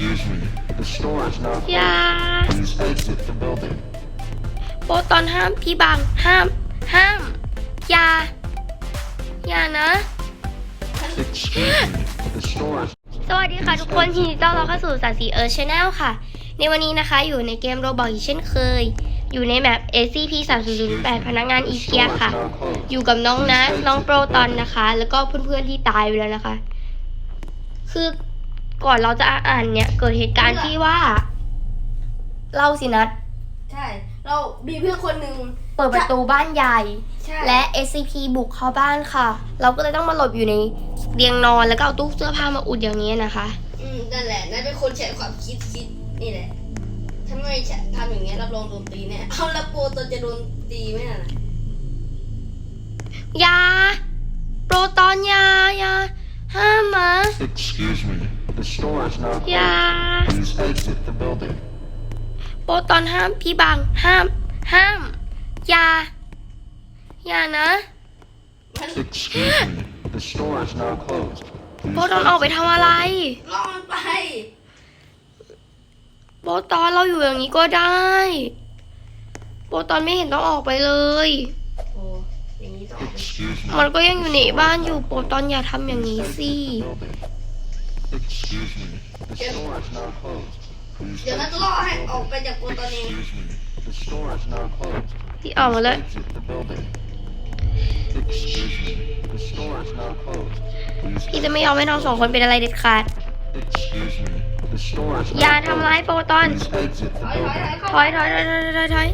Excuse me. The store is now อย่า closed. Please exit the building. โปรตอนห้ามพี่บังห้ามห้ามอย่าอย่านะ Excuse me. The store is สวัสดีค่ะทุกคนยินดีต้อนรับเข้าสู่สาสีเอิร์ธชาแนลค่ะ ในวันนี้นะคะอยู่ในเกมโรบอกอีกเช่นเคย อยู่ในแมป SCP 3 0 0 8พนักงานอีเกีย store is ค่ะ now closed. อยู่กับน้องนัทน้องโปรตอนนะคะ แล้วก็เพื่อนๆที่ตายไปแล้วนะคะ คือ ก่อนเราจะอ่านเนี่ย เกิดเหตุการณ์ที่ว่า เล่าสินัทใช่ เรามีเพื่อนคนหนึ่ง เปิดประตูบ้านใหญ่ใช่ และ SCP บุกเข้าบ้านค่ะ เราก็เลยต้องมาหลบอยู่ในเตียงนอนแล้วก็เอาตู้เสื้อผ้ามาอุดอย่างนี้นะคะ อืมนั่นแหละนั่นเป็นคนใช้ความคิดคิดนี่แหละถ้าไม่ใช่ทำอย่างเงี้ยรับรองโดนตีแน่เอาและโปรตัวจะโดนตีไหมน่ะนะอยา โปรตอนอยาอยาห้ามนะ Excuse me. The store is now อยา closed. Please exit the building. โปรตอนห้ามพี่บังห้ามห้าม อยาอย่านะมัน Excuse me. The store is now closed. โปร Please ตอนออกไป exit ทำอะไรล่อมันไป โปรตอนเราอยู่อย่างนี้ก็ได้ โปรตอนไม่เห็นต้องออกไปเลย โอ้อย่างนี้ต้องออกไป Excuse me. มันก็ยังอยู่ในบ้านอยู่โปรตอนอย่าทำอย่างนี้สิ Excuse me. The store is now closed. Please เดี๋ยวนัด exit ล่อให้ the ออก building. ไปจากโปรตอนเอง Excuse me. The store is now closed. พี่ออกมาเลย Exit the building. Excuse me. The store is now closed. Please พี่จะไม่ยอมให้น้องสองคนเป็นอะไรเด็ดขาด Excuse me. The store is อย่า now ทำร้าย closed. โปรตอน Please exit ถ the อยถอย building. ถอยเข้าถอยถอยถอยถอยถอยถอย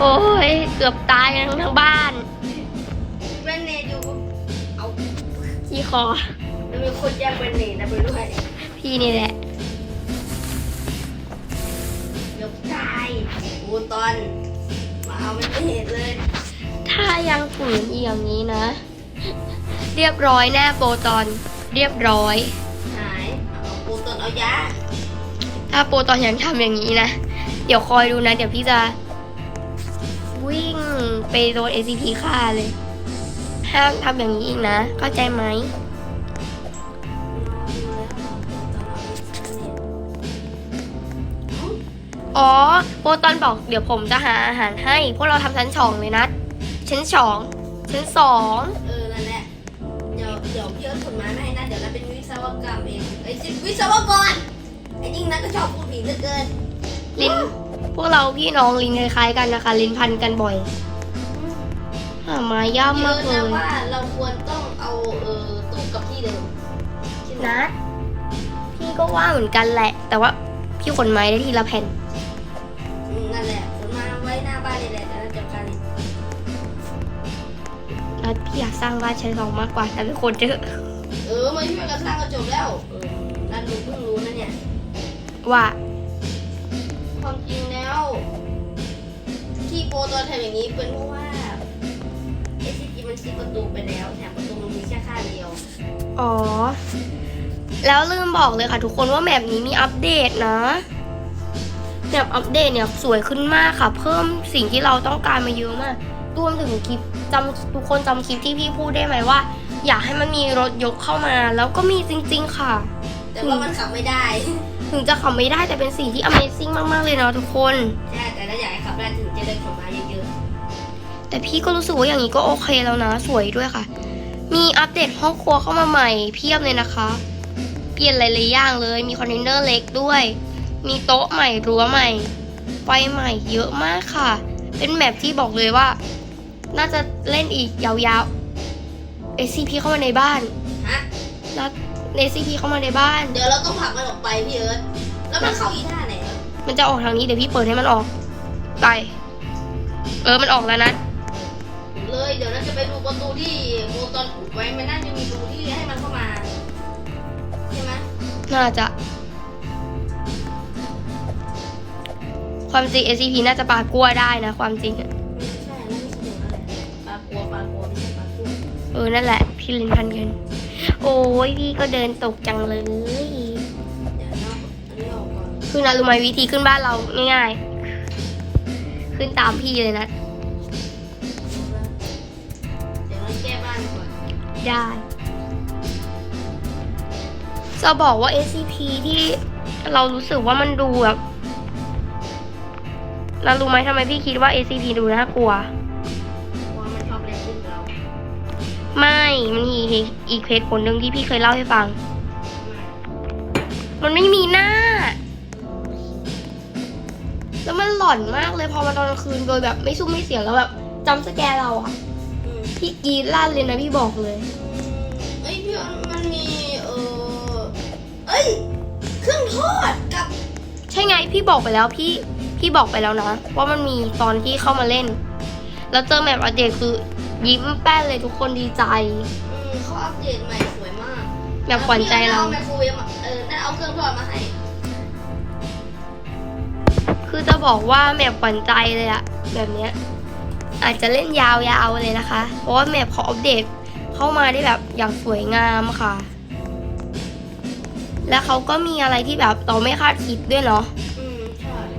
โอ้ย เกือบตายกันทั้งบ้านแบนเนตอยู่เอา พี่คอ แล้วมีคนแย่งแบนเนตนะไปด้วยพี่นี่แหละเดี๋ยวตายโอ้ตอน มาเอาแบนเนตเลย ถ้ายังฝืนอีกอย่างนี้นะ เรียบร้อยแน่โปรตอน เรียบร้อย หายเอาโปรตอนเอายาถ้าโปรตอนยังทำอย่างนี้นะ เดี๋ยวคอยดูนะ เดี๋ยวพี่จะ วิ่งไปโดน SCP ฆ่าเลย ห้ามทำอย่างนี้อีกนะ เข้าใจไหมอ๋อโปรตอนบอกเดี๋ยวผมจะหาอาหารให้ พวกเราทำชั้นสองเลยนะ ชั้นสองชั้นสองเออนั่นแหละ เดี๋ยวเดี๋ยวพี่เอาถุนไม้มาให้นะ เดี๋ยวเราเป็นวิศวกรรมเองไอ้สิวิศวกรไอ้ยิ่งนักก็ชอบพูดผิดเหลือเกิน ลิ้นพวกเราพี่น้องลิ้นคล้ายๆกันนะคะ ลิ้นพันกันบ่อย หาไม้ย่ำเยมาอะกเลนะยว่าเราควรต้องเอาเออตู้กับที่เดิมใช่ไหมนัดพี่ก็ว่าเหมือนกันแหละ แต่ว่าพี่ขนไม้ได้ทีละแผ่นอืมนั่นแหละขนมาไว้หน้าบ้านนี่แหละเดี๋ยวเราจัดการเองแล้วพี่อยากสร้างบ้านชั้นสองมากกว่าแต่เป็นคนเยอะเออมาช่วยกันสร้างก็จบแล้วเออนั่นรู้เพิ่งรู้นะเนี่ยว่าความจริงแล้ว ที่โปรตอนทำอย่างนี้เป็นเพราะว่า SCP มันซิดประตูไปแล้วแถมประตูมันมีแค่ข้างเดียว อ๋อ แล้วลืมบอกเลยค่ะทุกคนว่าแมปนี้มีอัปเดตนะแมปอัปเดตเนี่ยสวยขึ้นมากค่ะ เพิ่มสิ่งที่เราต้องการมาเยอะมากรวมถึงคลิปจำทุกคนจำคลิปที่พี่พูดได้ไหมว่า อยากให้มันมีรถยกเข้ามา แล้วก็มีจริง ๆ ค่ะ แต่ว่ามันขับไม่ได้ ถึงจะขับไม่ได้แต่เป็นสิ่งที่ Amazing มาก ๆ เลยเนาะทุกคน ใช่ แต่ถ้าอยากให้ขับได้ถึงจะได้ขนมาเยอะ แต่พี่ก็รู้สึกว่าอย่างนี้ก็โอเคแล้วนะ สวยด้วยค่ะ มีอัปเดตห้องครัวเข้ามาใหม่เพียบเลยนะคะ เปลี่ยนหลายๆอย่างเลย มีคอนเทนเนอร์เล็กด้วย มีโต๊ะใหม่รั้วใหม่ไฟใหม่เยอะมากค่ะ เป็นแมปที่บอกเลยว่า น่าจะเล่นอีกยาวๆ SCP เข้ามาในบ้านๆฮะแล้ว SCP เข้ามาในบ้าน เดี๋ยวเราต้องผลักมันออกไปพี่เอิร์ธแล้วมันเข้าอีท่าไหนวะมันจะออกทางนี้เดี๋ยวพี่เปิดให้มันออก ไป เออ มันออกแล้วนะ เลยเดี๋ยวเราจะไปดูประตูที่โมตอนอุดไว้มันน่าจะมีรูที่ให้มันเข้ามาใช่ไหมน่าจะ ความจริง SCP น่าจะปากลัวได้นะ ความจริงอะไม่ใช่นั่นไม่ใช่อย่างนั้นแหละปลากลัวปลากลัวไม่ใช่ปลากุ้งเออ นั่นแหละ พี่ลินพันกัน โอ้ยพี่ก็เดินตกจังเลย เดี๋ยวเราอันนี้ออกก่อนคือนะรู้ไหมวิธีขึ้นบ้านเราง่ายๆ ขึ้นตามพี่เลยนะ ได้ จะบอกว่า SCP ที่เรารู้สึกว่ามันดูแบบเรารู้ไหมทำไมพี่คิดว่า SCP ดูน่ากลัว ว่ามันชอบเล่นขึ้นเราไม่ มันมีอีกเหตุผลหนึ่งที่พี่เคยเล่าให้ฟัง มันไม่มีหน้า แล้วมันหลอนมากเลยพอมาตอนกลางคืนโดยแบบไม่ซุ้มไม่เสียงแล้วแบบจำสแกร์เราอะอืม พี่กรีดลั่นเลยนะพี่บอกเลย เอ้ยพี่ว่ามันมีเออเอ้ยเครื่องทอดกับใช่ไงพี่บอกไปแล้วพี่พี่บอกไปแล้วนะว่ามันมีตอนที่เข้ามาเล่น แล้วเจอแมปอัปเดตคือยิ้มแป้นเลยทุกคนดีใจ อืมเขาอัปเดตใหม่สวยมากแบบขวัญใจเราแล้วพี่อไมโครเวฟมาเออนั่นเอาเครื่องทอดมาให้คือจะบอกว่าแมปขวัญใจเลยอะแบบเนี้ย อาจจะเล่นยาวๆเลยนะคะ เพราะว่าแมปเขาอัปเดตเข้ามาได้แบบอย่างสวยงามค่ะ แล้วเขาก็มีอะไรที่แบบเราไม่คาดคิดด้วยเนาะ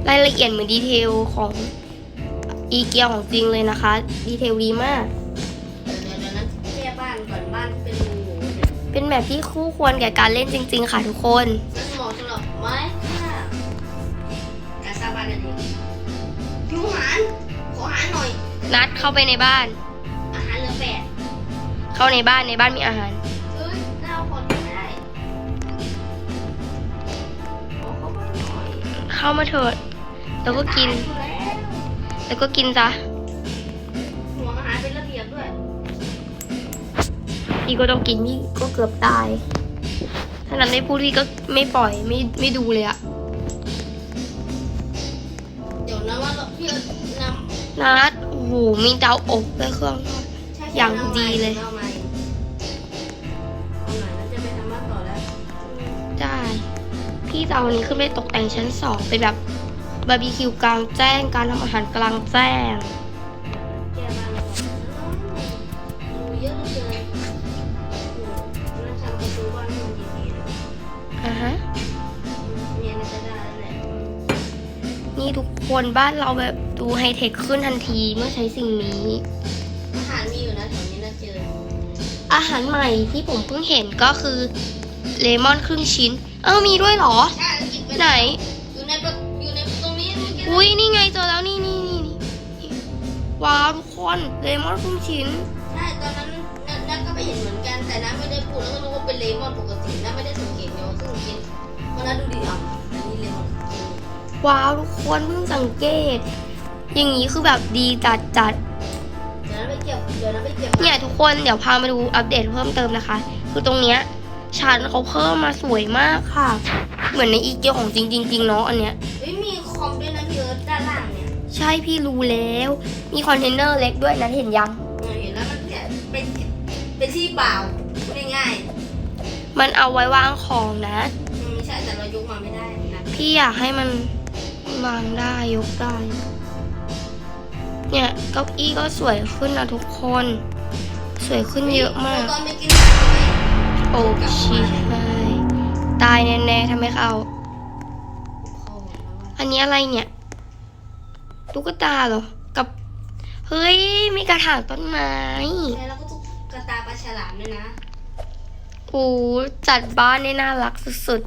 รายละเอียดเหมือนดีเทลของอีเกียของจริงเลยนะคะ ดีเทลดีมาก เป็นแบบที่คู่ควรแก่การเล่นจริง ๆ ค่ะทุกคนนั่นเหมาะสำหรับไม้ค่ะการสร้างบ้านนั่นเองหิวอาหารขออาหารหน่อย นัดเข้าไปในบ้าน อาหารเหลือแปดเข้าในบ้านในบ้านมีอาหารเอ้ยน่าเอาของกินไม่ได้ขอเข้าบ้านหน่อยเข้ามาเถิด แล้วก็กิน อยู่แล้วแล้วก็กินซะห่วงอาหารเป็นระเบียบด้วยพี่ก็ต้องกินพี่ก็เกือบตาย ถ้านั้นได้พูดพี่ก็ไม่ปล่อยไม่ไม่ดูเลยอะเดี๋ยวนะว่าเราพี่เอานำนัดโอ้โห มีเตาอบและเครื่องทอดอย่างดีเลยได้พี่จะเอาอันนี้ขึ้นไปตกแต่งชั้นสองเป็นแบบบาร์บีคิวกลางแจ้งการทำอาหารกลางแจ้งแก้บ้านก่อนดูเยอะเหลือเกินโอ้โหน่าทำประตูบ้านให้มันดีๆนะอะฮะ นี่ทุกคนบ้านเราแบบดูไฮเทคขึ้นทันทีเมื่อใช้สิ่งนี้ อาหารมีอยู่นะแถวนี้น่าเจอ อาหารใหม่ที่ผมเพิ่งเห็นก็คือเลมอนครึ่งชิ้น เอ้ามีด้วยเหรอ ใช่กินไปไหน อยู่ในประอยู่ในตรงนี้เมื่อกี้อุ้ยนี่ไงเจอแล้วนี่นี่นี่นี่ว้าวทุกคนเลมอนครึ่งชิ้น ใช่ตอนนั้นนัทนัทก็ไปเห็นเหมือนกันแต่นัทไม่ได้พูดแล้วก็นึกว่าเป็นเลมอนปกตินัทไม่ได้สังเกตไงว่าเครื่องกินเพราะนัทดูดีอะ ว้าวทุกคนเพิ่งสังเกต อย่างนี้คือแบบดีจัดจัดเดี๋ยวนัทไปเก็บเดี๋ยวนัทไปเก็บเนี่ยทุกคนเดี๋ยวพามาดูอัปเดตเพิ่มเติมนะคะ คือตรงเนี้ยชั้นเขาเพิ่มมาสวยมากค่ะ เหมือนในอีเกียของจริงจริงๆเนาะอันเนี้ยเฮ้ยมีคอมด้วยนะพี่เอิร์ธด้านล่างเนี่ยใช่พี่รู้แล้ว มีคอนเทนเนอร์เล็กด้วยนะเห็นยังเออเห็นแล้วมันแค่เป็นเป็นที่เปล่าพูดง่ายมันเอาไว้วางของนะๆอืมไม่ใช่แต่เรายกมาไม่ได้นะพี่อยากให้มัน วางได้ยกได้ เนี่ยเก้าอี้ก็สวยขึ้นนะทุกคน สวยขึ้นเยอะมาก ตอนไปกินข้าวไหมโอ้ชิใช่ตายแน่ๆทำไมเขาเข้าหมดแล้วอะอันนี้อะไรเนี่ย ตุ๊กตาเหรอ กับ เฮ้ย มีกระถางต้นไม้ใช่แล้วก็ตุ๊กตาปลาฉลามด้วยนะโอ้จัดบ้านได้น่ารักสุด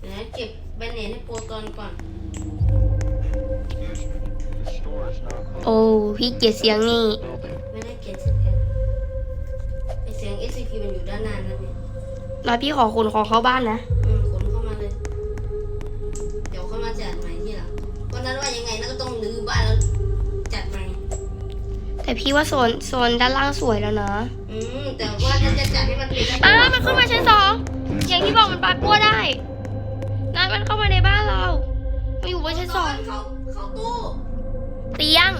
เดี๋ยวนะเก็บ แบนเนตให้โปรตอนก่อน The store is now ๆ closed. โอ้พี่เกลียดเสียงนี่ Building. ไม่ได้เก็บเช่นกันไอเสียง SCP มันอยู่ด้านหน้านั่นเนี่ยมาพี่ขอคนของเข้าบ้านนะ อืมขนเข้ามาเลย เดี๋ยวเข้ามาจัดใหม่ที่หลังวันนั้นว่ายังไงน่าก็ต้องรื้อบ้านแล้วจัดใหม่ แต่พี่ว่าโซนโซนด้านล่างสวยแล้วนะอืมแต่ว่าถ้าจะจัดให้มันเป็นอ่ามันขึ้นมาชั้นสองอย่างที่บอกมันปาปั้วได้นั่น มันเข้ามาในบ้านเรา มันอยู่บนชั้นสอง เขาเขาตู้เตียง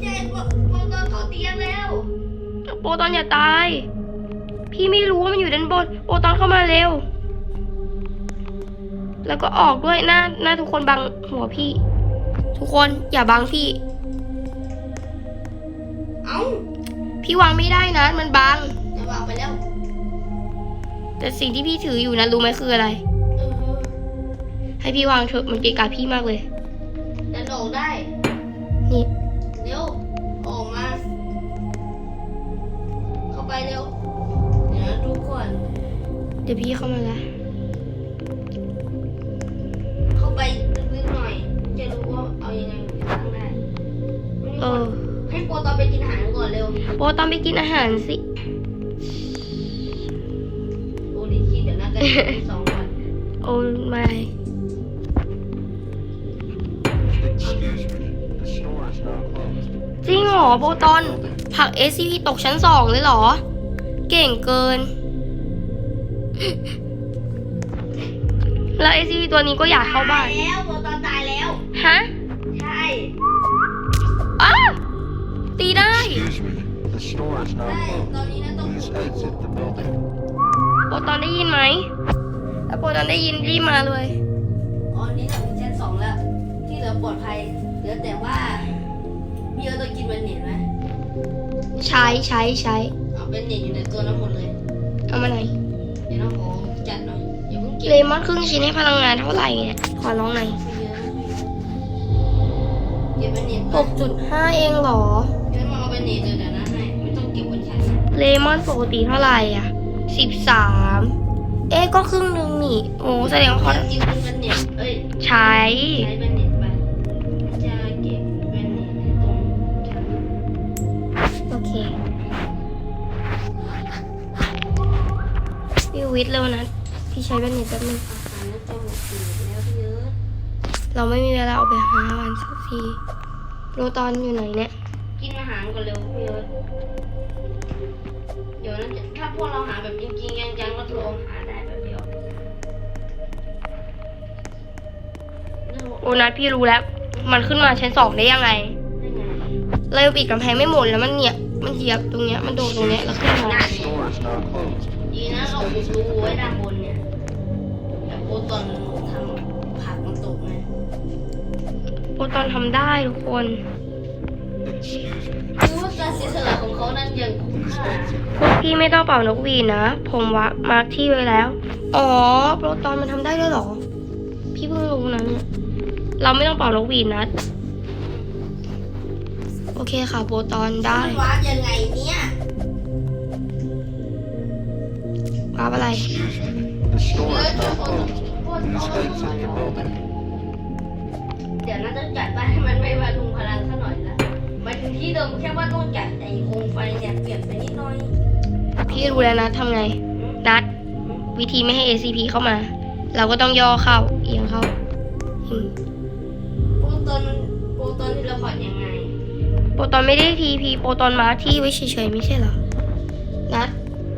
ใช่โปรโปรตอนเขาเตียงแล้วโปรตอนอย่าตาย พี่ไม่รู้ว่ามันอยู่ด้านบน โปรตอนเข้ามาเร็ว แล้วก็ออกด้วยหน้าหน้าทุกคนบังหัวพี่ ทุกคนอย่าบังพี่ เอ้าพี่วางไม่ได้นะมันบัง จะวางไปแล้ว แต่สิ่งที่พี่ถืออยู่นะรู้ไหมคืออะไรเออ ให้พี่วางเถอะมันเกะกะพี่มากเลยดันออกได้นี่เร็วออกมา เข้าไปเร็วเดี๋ยวนะดูก่อนเดี๋ยวพี่เข้ามาละเข้าไปลึกๆหน่อย จะรู้ว่าเอายังไงถึงตั้งได้เออ ให้โปรตอนไปกินอาหารก่อนเร็วโปตอนไปกินอาหารสิโอ้ดิคิดเดี๋ยวน่าจะมีสองวัน โอ้ไม่ โปตอนผลัก SCP ตกชั้นสองเลยเหรอ เก่งเกิน แล้ว SCP ตัวนี้ก็อยากเข้าบ้านตายแล้วโปรตอนตายแล้ว ฮะใช่ อ้าตีได้ Excuse me. The store is now ใช่ ตอน closed. นี้นะต้อง Please exit the building. โปตอนได้ยินไหมถ้าโปตอนได้ยินรีบมาเลย อ๋อนี่เราถึงชั้นสองแล้ว ที่เหลือปลอดภัย เหลือแต่ว่า พี่เอิร์ธต้องกินเป็นเน็ตไหมใช้ใช้ใช้เอาเป็นเน็ตอยู่ในตัวนั้นหมดเลย เอามาไหนอยเดี๋ยวน้องขอจัดหน่อยอย่าเพิ่งเก็บเลมอนครึ่งชิ้นให้พลังงานเท่าไหร่เนี่ยขอลองหน่อยเก็บเป็นเน็ตหกจุดห้าเองเหรอเดี๋ยวมาเอาเป็นเน็ตเดี๋ยวเดี๋ยวนะให้ไม่ต้องเก็บบนชั้นนะเลมอนปกติเท่าไหร่อะสิบสามเอ๊ะก็ครึ่งหนึ่งนี่โอ้แสดงว่าเขาเดี๋ยวกินเป็นเน็ตเอ้ยใช้ ใช้เป็น วิทย์เร็วนะ พี่ใช้แบนเน็ตแป๊บนึงอาหารน่าจะหมดสีแล้วพี่เอิร์ธเราไม่มีเวลาออกไปหาวันสักทีโรตอนอยู่ไหนเนี่ย กินอาหารก่อนเร็วพี่เอิร์ธเดี๋ยวนะจะถ้าพวกเราหาแบบจริงๆจังๆก็ลองหาได้แบบเดียวโอนัทพี่รู้แล้ว มันขึ้นมาชั้นสองได้ยังไงได้ไงเราปิดกำแพงไม่หมดแล้วมันเนี่ย มันเหยียบตรงเนี้ย มันโดดตรงเนี้ยแล้วขึ้นมา นะเราบุกรูไว้ด้านบนเนี่ยแต่โคตอนทำผักมันตกไงโปรตอนทำได้ทุกคน Excuse me. คือว่าการเสียสละของเขานั้นยังคุ้ม Please ค่า exit. พวกพี่ไม่ต้องเป่านกหวีดนะ ผมวะมาร์คที่ไว้แล้ว อ๋อ โปรตอนมันทำได้ด้วยเหรอ พี่เพิ่งรู้นะเนี่ย เราไม่ต้องเป่านกหวีดนะ โอเคค่ะ โปรตอนได้มันวาร์ปยังไงเนี่ย วาร์ปอะไร Excuse me. The store เออ is เจ้า now คน closed. พวก Please เอา exit the building. เดี๋ยวน่าจะจัดบ้านให้มันไม่มาลุงพลังซะหน่อยละหมายถึงที่เดิมแค่ว่าต้องจัดไอ้โคมไฟเนี่ยเปลี่ยนไปนิดหน่อยพี่รู้แล้วนะทำไง นัด วิธีไม่ให้ ACP เข้ามา เราก็ต้องย่อเข้า เอียงเข้าอืมโปรตอนโปรตอนที่เราพอดยังไง โปรตอนไม่ได้ทีพีโปรตอนมาร์คที่ไว้เฉยๆไม่ใช่เหรอ นัด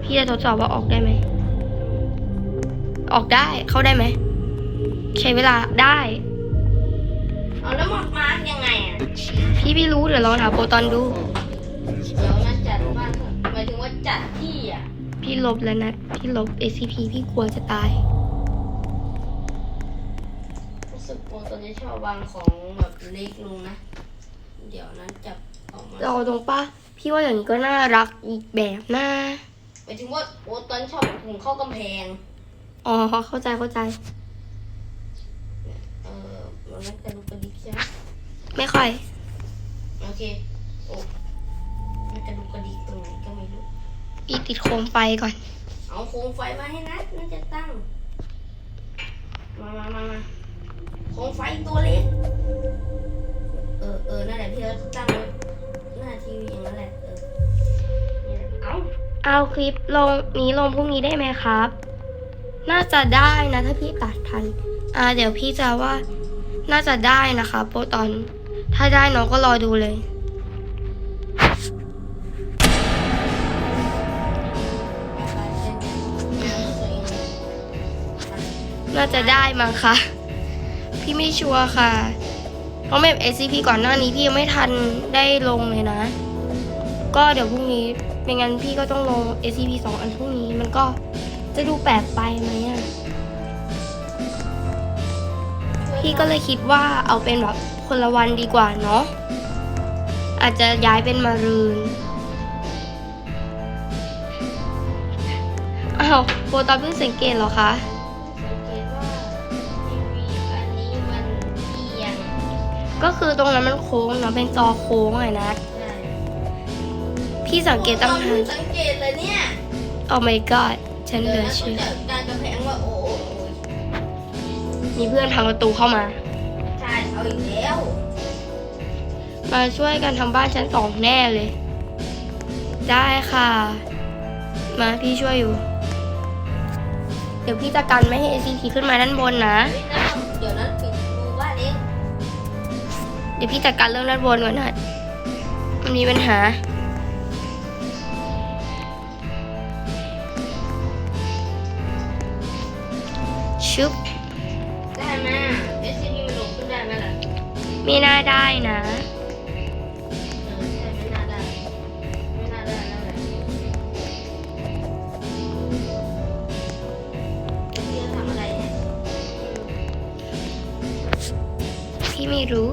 พี่จะทดสอบว่าออกได้ไหม ออกได้เข้าได้ไหม ใช้เวลาได้ เอาแล้วมามาร์กยังไงอะ Excuse พี่ไม่รู้เดี๋ยวลองถามโปรตอนดู me. Please เดี๋ยว exit มาจัด the บ้าน building. เถอะหมายถึงว่าจัดที่อะ พี่ลบแล้วนะ พี่ลบ ACP พี่กลัวจะตาย รู้สึกโปรตอนนี้ชอบวางของแบบเล็กลงนะ เดี๋ยวนั้นจับออกมา เราตรงปะพี่ว่าอย่างนี้ก็น่ารักอีกแบบน่า หมายถึงว่าโปรตอนชอบหุงเข้ากำแพง อ๋อ เข้าใจเข้าใจ เออมันน่าจะดูกระดิกใช่ไหมไม่ค่อย โอเค โอ้มันจะดูกระดิกตรงไหนก็ไม่รู้พี่ติดโคมไฟก่อน เอาโคมไฟมาให้นัดน่าจะตั้ง มามามามาโคมไฟตัวเล็ก เออเออนั่นแหละพี่เอิร์ธตั้งไว้หน้าทีวีอย่างนั้นแหละ เออนี่แหละเอา เอาคลิปลงนี้ลงพรุ่งนี้ได้ไหมครับ น่าจะได้นะถ้าพี่ตัดทัน อ่า เดี๋ยวพี่จะว่า น่าจะได้นะคะโปรตอน ถ้าได้น้องก็รอดูเลย น่าจะได้มั้งคะ พี่ไม่ชัวร์ค่ะ เพราะแบบ SCP ก่อนหน้านี้พี่ยังไม่ทันได้ลงเลยนะ ก็เดี๋ยวพรุ่งนี้ ไม่งั้นพี่ก็ต้องลง SCP สองอันพรุ่งนี้มันก็จะดูแปลกไปไหมอะพี่ก็เลยคิดว่าเอาเป็นแบบคนละวันดีกว่าเนาะ อาจจะย้ายเป็นมารืน อ้าวโปรตอนเพิ่งสังเกตเหรอคะสังเกตว่าทีวีอันนี้มันเอียงก็คือตรงนั้นมันโค้งเนาะเป็นจอโค้งเลยนะใช่ พี่สังเกตตั้งโอ้นานสังเกตเลยเนี่ย Oh my god ใจฉันเหเดี๋ลืยวอนะต้อเชื่งอจัดการกำแพงว่าโอ้โอ้โอ้ยมีเพื่อนพังประตูเข้ามา ใช่เอาอีกแล้ว มาช่วยกันทำบ้านชั้นสองแน่เลย ได้ค่ะ มาพี่ช่วยอยู่ เดี๋ยวพี่จะกันไม่ให้ SCP ขึ้นมาด้านบนนะเฮ้ยนะเดี๋ยวนั้นปิดมือบ้านเอง เดี๋ยวพี่จัดการเรื่องด้านบนก่อนนะมันมีปัญหา ชุบได้ไหม SCP มันลงขึ้นได้ไหมล่ะไม่น่าได้นะ เออใช่ไม่น่าได้ ไม่น่าได้แล้วแหละเดี๋ยวพี่จะทำอะไรเนี่ย พี่ไม่รู้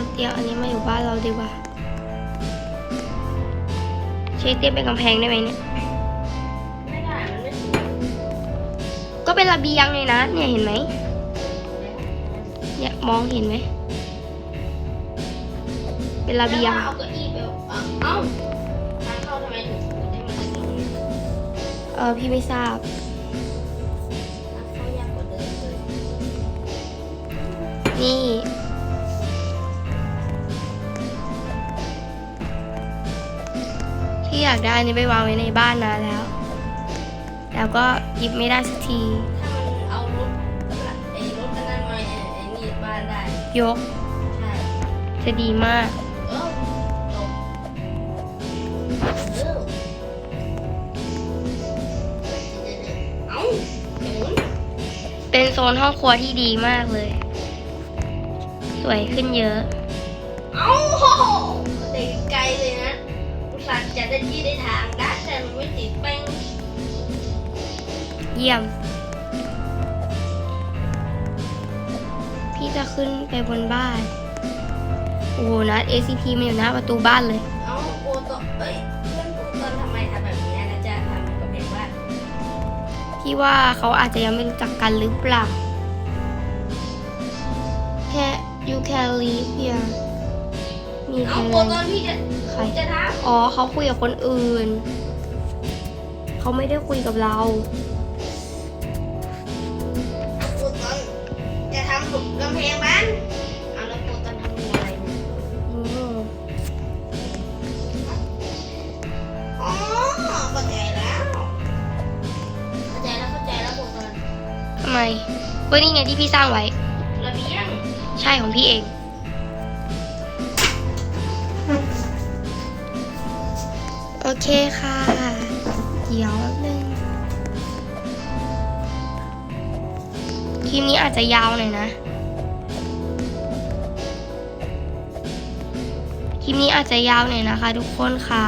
เอาเตียงอันนี้มาอยู่บ้านเราดีกว่าใช้เตียงเป็นกำแพงได้ไหมเนี่ย ไม่ได้มันไม่สวยก็เป็นระเบียงเลยนะ เนี่ยเห็นไหมเนี่ยมองเห็นไหม เป็นระเบียงแล้วเอาเก้าอี้ไปเอาเอ้าทางเข้าทำไมถึงได้มาจากตรงนี้เออพี่ไม่ทราบทางเข้ายากกว่าเดิมเลยนี่ ที่อยากได้อันนี้ไปวางไว้ในบ้านนานแล้ว แล้วก็หยิบไม่ได้สักทีถ้ามันเอารถไอ้รถอันนั้นมาไอ้ไอ้นี่บ้านได้ ยก ใช่ จะดีมากเออจบเออเอ้าเดี๋ยวหมุนเป็นโซนห้องครัวที่ดีมากเลย สวยขึ้นเยอะ เอ้า อุตส่าห์จะได้ที่ได้ทางได้แต่มันไม่ติดแป้งเยี่ยม พี่จะขึ้นไปบนบ้าน โอ้โหนัด ACP มาอยู่หน้าประตูบ้านเลย เอ้าโอ้ตเอ้ยเพื่อนกูตอนทำไมทำแบบนี้นะจ๊ะทำกับเด็กว่าพี่ว่าเขาอาจจะยังไม่รู้จักกันหรือเปล่า แค่ you can leave here มีใครเอ้าไหโอ้มตอนพี่จะใค รพี่จะทำอ๋อเขาคุยกับคนอื่น เขาไม่ได้คุยกับเราปูตอนจะทำหลุมกำแพงบ้านเอาแล้วปูตอนทำอะไรเนี่ยอืมอ๋อเข้าใจแล้วเข้าใจแล้วเข้าใจแล้วปูตอนทำไมเว้ยนี่ไงที่พี่สร้างไว้ระเบียง ใช่ของพี่เอง เคค่ะ เดี๋ยวแป๊บนึงคลิปนี้อาจจะยาวหน่อยนะ คลิปนี้อาจจะยาวหน่อยนะคะ ทุกคนค่ะ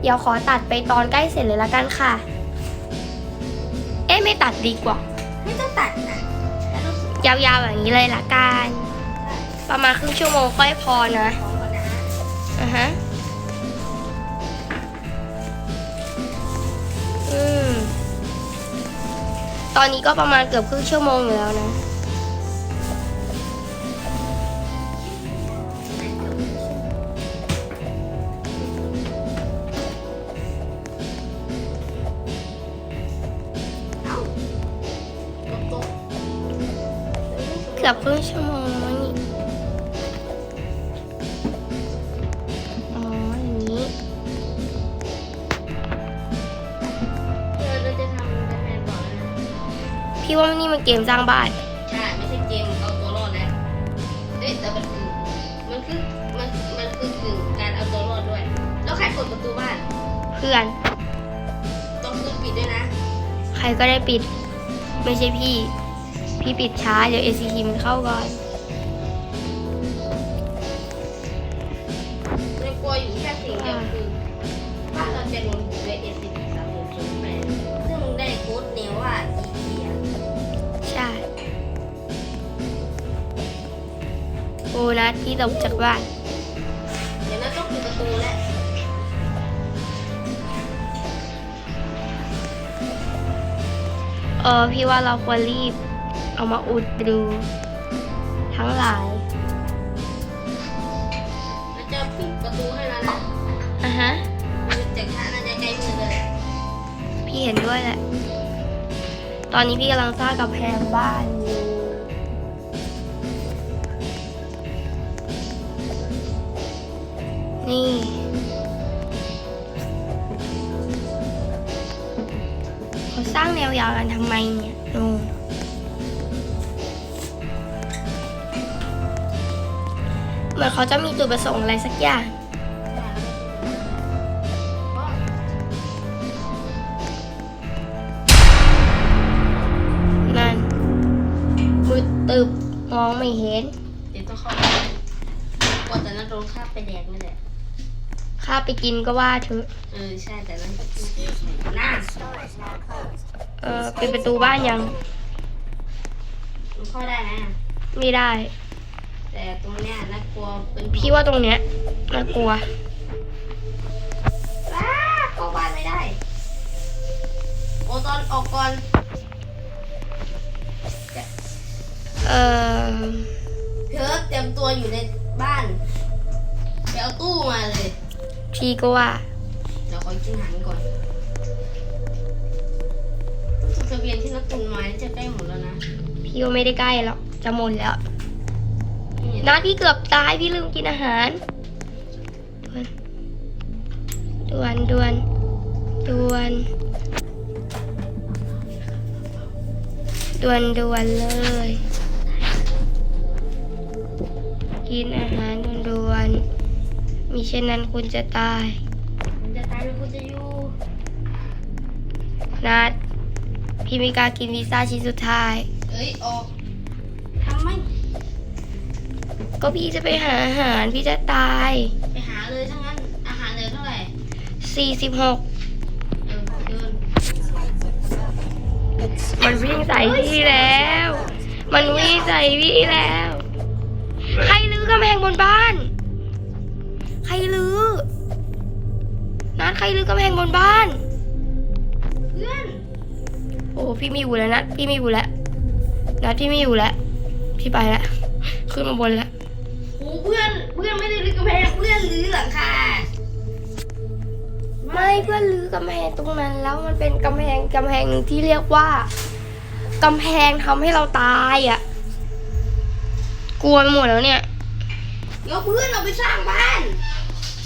เดี๋ยวขอตัดไปตอนใกล้เสร็จเลยละกันค่ะ เอ๊ะไม่ตัดดีกว่า ไม่ต้องตัดนะแล้วต้องยาวๆอย่างนี้เลยละกัน ประมาณครึ่งชั่วโมงค่อยพอนะของก่อนนะอะฮะอืมตอนนี้ก็ประมาณเกือบครึ่งชั่วโมงอยู่แล้วนะเกือบครึ่ง กมสร้างบ้าน ใช่ ไม่ใช่เกมเอาตัวรอดแล้วเอ้ยแต่มันคือมันคือมันมันคือกึ่งการเอาตัวรอดด้วย แล้วใครกดประตูบ้าน เพื่อน ต้องคืนปิดด้วยนะ ใครก็ได้ปิด ไม่ใช่พี่ พี่ปิดช้า เดี๋ยว ACT มันเข้าก่อน ที่ลงจากบ้าน เดี๋ยวนั้นต้องปิดประตูแหละเออพี่ว่าเราควรรีบ เอามาอุดดูทั้งหลายมันจะปิดประตูให้แล้วนะอะฮะจากท่าน่าจะใจมือเลยพี่เห็นด้วยแหละ ตอนนี้พี่กำลังสร้างกับแพงบ้านอยู่ เนี่ยนูนเหมือนเขาจะมีจุดประสงค์อะไรสักอย่างนั่นมืดตึบมองไม่เห็นเดี๋ยวต้องเข้าไปกว่าแต่นั้นโดนฆ่าไปแดกนี่แหละข้าไปกินก็ว่าเถอะ เออ ใช่แต่นั้นก็คือน่า เออปิดประตูบ้านยังมันเข้าได้นะ ไม่ได้ แต่ตรงเนี้ยน่ากลัวเป็นพี่ว่าตรงเนี้ยน่ากลัวอ้าเข้าบ้านไม่ได้ โอตอนออกก่อน เออเพิร์ดเตรียมตัวอยู่ในบ้านไปเอาตู้มาเลย พี่ก็ว่า เดี๋ยวขอกินอาหารก่อนรู้สึกทะ เบียนที่นักตุนมานี่จะใกล้หมดแล้วนะพี่ก็ไม่ได้ใกล้หรอกจะหมดแล้วนี่นัดพี่เกือบตายพี่ลืมกินอาหารด่วนด่วนด่วนด่วนด่วนเลย กินอาหารด่วนด่วนมิเช่นนั้นคุณจะตายมันจะตายหรือคุณจะอยู่นัด พี่ไม่กล้ากินพิซซ่าชิ้นสุดท้าย เอ้ยออกทำไมก็พี่จะไปหาอาหารพี่จะตาย ไปหาเลยทั้งนั้น อาหารเหลือเท่าไหร่46 เออเกินมันวิ่งใส่พี่แล้ว มันวิ่งใส่พี่แล้ว ใครลื้อกำแพงบนบ้าน ใครลื้อนัดใครลื้อกำแพงบนบ้านเพื่อนโอ้พี่ไม่อยู่แล้วนัดพี่ไม่อยู่แล้วนัดพี่ไม่อยู่แล้วพี่ไปแล้วขึ้นมาบนแล้วโหเพื่อนเพื่อนไม่ได้รื้อกระแพงเพื่อนรื้อหลังคาไม่เพื่อนลื้อกำแพงตรงนั้นแล้วมันเป็นกำแพงกำแพงหนึ่งที่เรียกว่ากำแพงทำให้เราตายอะกลัวไปหมดแล้วเนี่ยเดี๋ยวเพื่อนเราไปสร้างบ้าน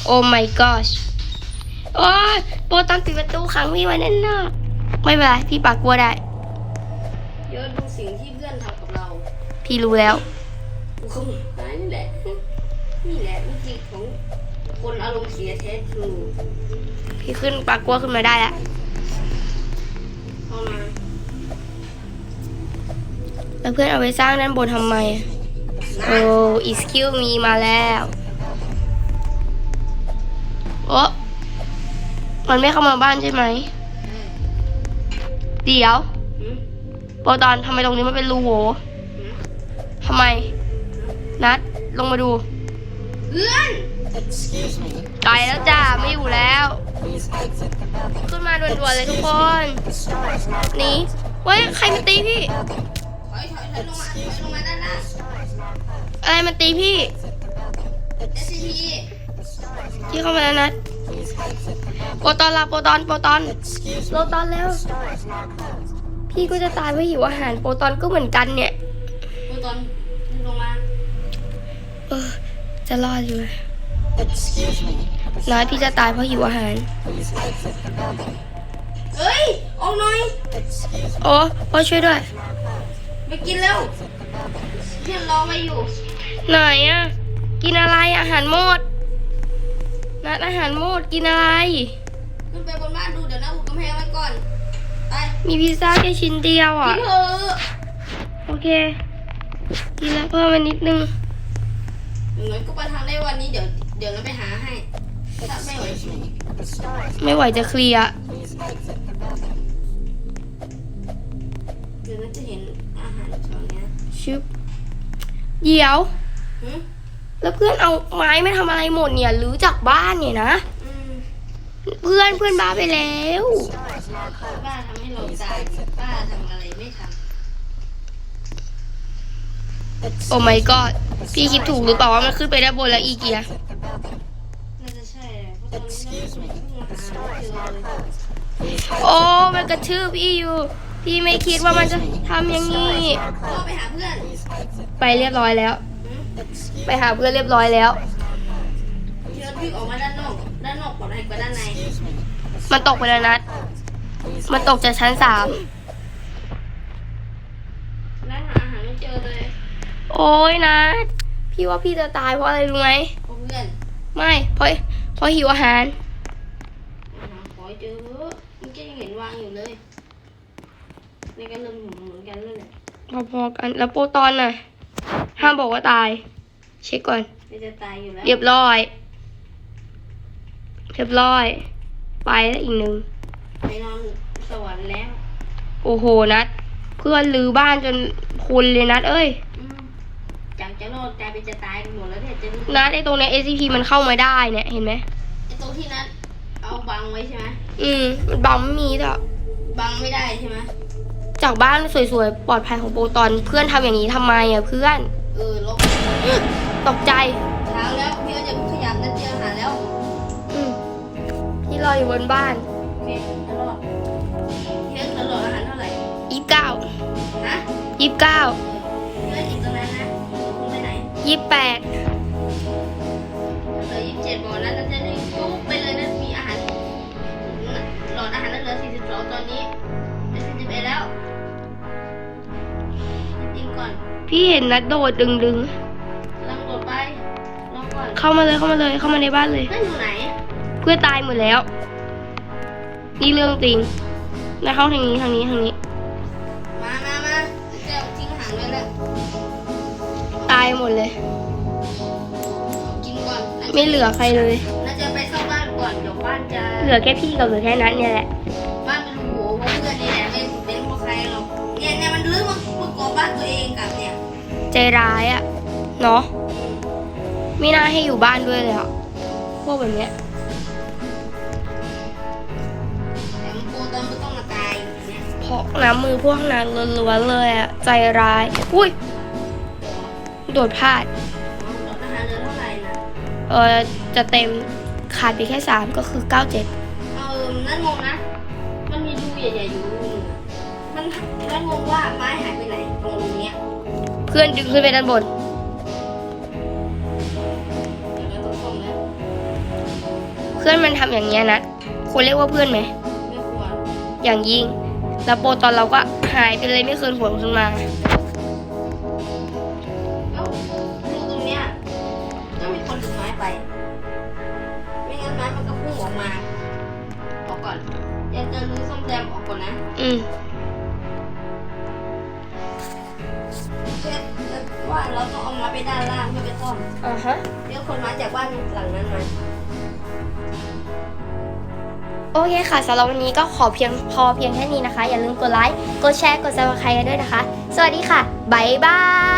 โอ้ my gosh โอ้ยโปรตอนปิดประตูขังพี่ไว้แน่นอน ไม่เป็นไร พี่ปากกลัวได้ เดี๋ยวดูสิ่งที่เพื่อนทำกับเราพี่รู้แล้ว คงนี่แหละ นี่แหละวิธีของคนอารมณ์เสียแท้ทรูพี่ขึ้นปากกลัวขึ้นมาได้แล้วเข้ามาแล้วเพื่อนเอาไปสร้างด้านบนทำไมนะโอ้ excuse me มาแล้วโอ้มันไม่เข้ามาบ้านใช่ไหม เออเดี๋ยวหืมโปรตอนทำไมตรงนี้มันเป็นรูโหว่หืมทำไม นัดลงมาดูเพื่อนตายแล้วจ้าไม่อยู่แล้ว ขึ้นมาด่วนๆเลยทุกคนหนีเว้ยใครมาตีพี่ถอยถอยถอยลงมาถอยลงมาด้านล่างอะไรมาตีพี่ SCP ที่เข้ามาแล้วนัด โปรตอนลาโปรตอนโปรตอนโปรตอนแล้ว พี่ก็จะตายเพราะหิวอาหารโปรตอนก็เหมือนกันเนี่ยกูตอนลงมาเออจะรอดอยู่น้อยพี่จะตายเพราะหิวอาหาร เฮ้ย ออกหน่อย โอ้พ่อช่วยด้วย ไปกินเร็วเพื่อนรอมาอยู่ ไหนอะกินอะไรอาหารหมดนัดอาหารหมดกินอะไร ขึ้นไปบนบ้านดูเดี๋ยวนะอุดกำแพงไว้ก่อน ไปมีพิซซ่าแค่ชิ้นเดียวกิอะ นเถอะโอเค กินแล้วเพิ่มมานิดนึง อย่างน้อยก็ไปทางได้วันนี้เดี๋ยวเดี๋ยวเราไปหาให้ถ้าไม่ไหวไม่ไหวจะเคลียร์ เดี๋ยวเราจะเห็นอาหารแถวเนี้ยชึบเดี๋ยวหืมแล้วเพื่อนเอาไม้มาทำอะไรหมดเนี่ยหรือจากบ้านเนี่ยนะอืม เพื่อนเพื่อนบ้าไปแล้วบ้าทำให้เราตาบ้าทำอะไรไม่ทำโอ้ไม่ก็พี่คิดถูกหรือเปล่าว่ามันขึ้นไปได้บนแล้วอีเกียะโอ้มันกระชืบพี่อยู่พี่ไม่คิดว่ามันจะทำอย่างนี้ไปเรียบร้อยแล้ว ไปหาเพื่อนเรียบร้อยแล้วเพื่อนวิ่ออกมาด้านนอก ด้านนอกป ลอดภัยกว่าด้านในมันตกไปแล้วนัด มันตกจากชั้นสามร้านหาอาหารไม่เจอเลยโอ้ยนัด พี่ว่าพี่จะตายเพราะอะไรรู้ไหมโอ้เพื่อนไม่ เพราะ เพราะหิวอาหาร หาขอให้เจอเถอะเมื่อกี้ยังเห็นวางอยู่เลยในกันเริ่มเหมือนกันเลยแหละพอๆกัน แล้วโปรตอนน่ะ ห้ามบอกว่าตาย เช็คก่อนไม่จะตายอยู่แล้ว เรียบร้อย เรียบร้อย ไปแล้วอีกหนึ่งไปนอนสวรรค์แล้ว โอ้โหนัด เพื่อนลือบ้านจนพุนเลยนัด เอ้ยอืมจากจะรอดกลายเป็นจะตายกันหมดแล้วเนี่ยจะรู้นัดไอตรงเนี้ย SCP มันเข้ามาได้เนี่ยเห็นไหมไอ้ตรงที่นัดเอาบังไว้ใช่ไหมอืมมันบังไม่มีแต่บังไม่ได้ใช่ไหมจากบ้านสวยๆปลอดภัยของโปรตอนเพื่อนทำอย่างนี้ทำไมอะเพื่อน เออลบตกใจ รออยู่บนบ้านโอเคจะรอดพี่ก็จะรอดอาหารเท่าไหร่ ยี่สิบเก้า ฮะยี่สิบเก้าเออพี่ก็หยิบตรงนั้นนะคุณไปไหนยี่สิบแปด เหลือยี่สิบเจ็ดหมดแล้วนัดจะได้ยุบไปเลยนะมีอาหารหลอดอาหารนัดเหลือสี่สิบสองตอนนี้เป็นสี่สิบเอ็ดแล้วจริงก่อนพี่เห็นนัดโดดดึงดึงลองกดไปลองก่อน ๆ เข้ามาเลยเข้ามาเลยเข้ามาในบ้านเลยเพื่อนอยู่ไหน เพื่อนตายหมดแล้ว นี่เรื่องจริงนะเข้าทางนี้ทางนี้ทางนี้ มามามาจะทิ้งอาหารไว้แล้วตายหมดเลย กินก่อนน่าจะไม่เหลือใครเลย น่าจะไปเข้าบ้านก่อน เดี๋ยวบ้านจะ เหลือแค่พี่กับเหลือแค่นัดเนี่ยแหละ บ้านมันโหเพราะเพื่อนนี่แหละไม่เป็นเพราะใครหรอกเนี่ยเนี่ยมันลื้อมาประกอบบ้านตัวเองกับเนี่ยใจร้ายอะเนาะ ไม่น่าให้อยู่บ้านด้วยเลยอะพวกแบบเนี้ย เนี่ยเพราะน้ำมือพวกนั้นล้วนๆเลยอะใจร้าย อุ้ย โดดพลาดเอารถอาหารเหลือเท่าไหร่นะเออจะเต็มขาดไปแค่สามก็คือเก้าเจ็ดเอานั่นงงนะ มันมีรูใหญ่ๆอยู่รูหนึงอะมันนั่นงงว่าไม้หายไปไหนตรงรูเนี้ยเพื่อนดึงขึ้นไปด้านบน เดี๋ยวเราต้องส่งแล้วเพื่อนมันทำอย่างเงี้ยนะควรเรียกว่าเพื่อนไหมไม่ควรอย่างยิ่ง แล้วโปรตอนเราก็หายไปเลยไม่คืนหัวขึ้นมาเอ้ารูตรงเนี้ยต้องมีคนถือไม้ไป ไม่งั้นไม้มันก็พุ่งออกมาออกก่อนอย่าเจอรูส้มแดงออกก่อนนะ อืมเช่นว่าเราต้องเอามาไปด้านล่างเพื่อไปซ่อมอ่าฮะเดี๋ยวคนมาจากบ้านหลังนั้นมา โอเคค่ะสำหรับวันนี้ก็ขอเพียงพอเพียงแค่นี้นะคะ อย่าลืมกดไลค์ กดแชร์ กดซับสไครต์กันด้วยนะคะ สวัสดีค่ะ บ๊ายบาย